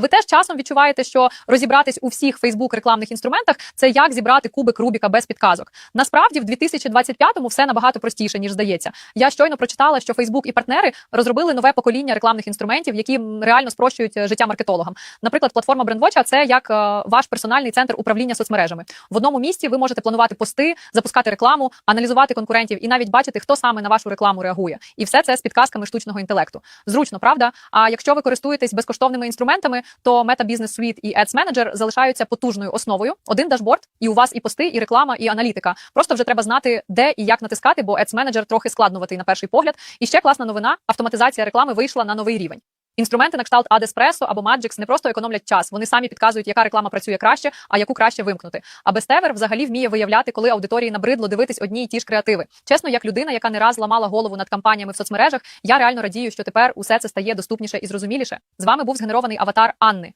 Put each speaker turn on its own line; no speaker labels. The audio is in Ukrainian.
Ви теж часом відчуваєте, що розібратись у всіх Фейсбук рекламних інструментах це як зібрати кубик Рубіка без підказок. Насправді, в 2025-му все набагато простіше ніж здається. Я щойно прочитала, що Фейсбук і партнери розробили нове покоління рекламних інструментів, які реально спрощують е, життя маркетологам. Наприклад, платформа BrandWatch – це як е, ваш персональний центр управління соцмережами. В одному місці ви можете планувати пости, запускати рекламу, аналізувати конкурентів і навіть бачити, хто саме на вашу рекламу реагує. І все це з підказками штучного інтелекту. Зручно, правда? А якщо ви користуєтесь безкоштовними інструментами, то Meta Business Suite і Ads Manager залишаються потужною основою. Один дашборд, і у вас і пости, і реклама, і аналітика. Просто вже треба знати, де і як натискати, бо Ads Manager трохи складнуватий на перший погляд. І ще класна новина: автоматизація реклами вийшла на новий рівень. Інструменти на кшталт Адеспресо або Маджикс не просто економлять час, вони самі підказують, яка реклама працює краще, а яку краще вимкнути. А Бестевер взагалі вміє виявляти, коли аудиторії набридло дивитись одні й ті ж креативи. Чесно, як людина, яка не раз ламала голову над кампаніями в соцмережах, я реально радію, що тепер усе це стає доступніше і зрозуміліше. З вами був згенерований аватар Анни.